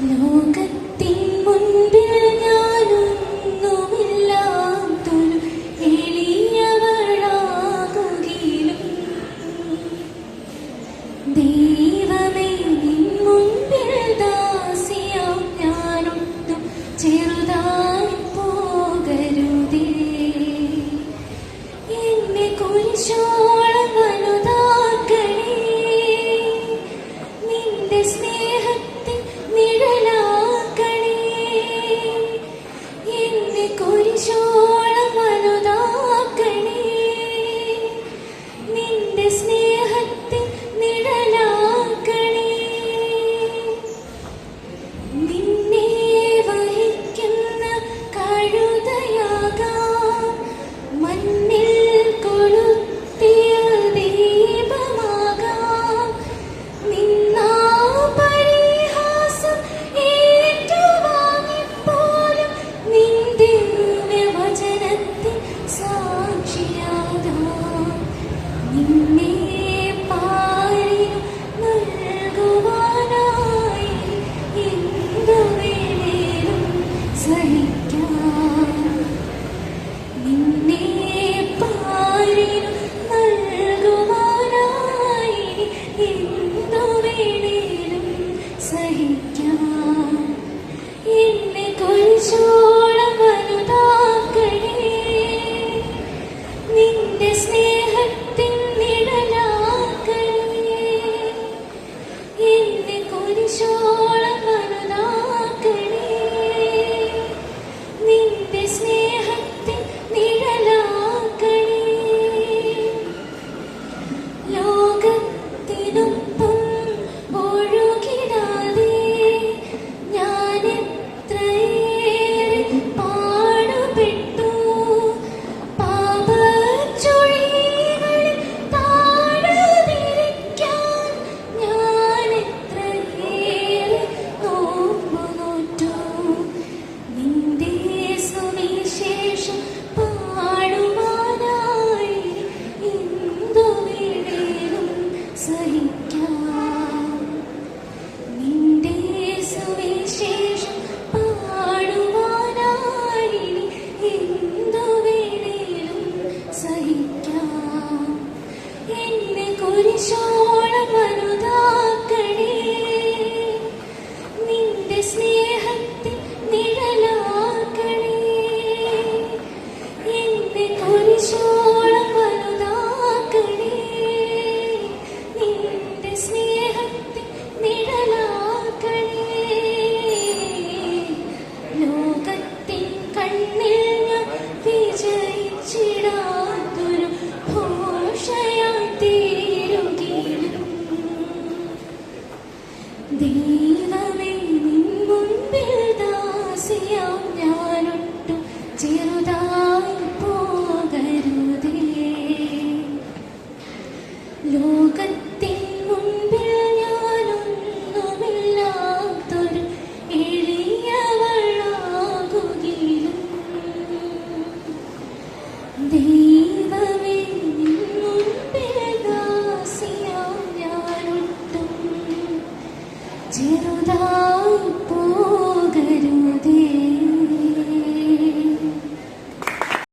ലോകത്തിൻ നിൻ ചെറുതായി പോകരുതേ. എന്നെ കുറിച്ചോ കുരിശോളം അനുദാ 接不到一步。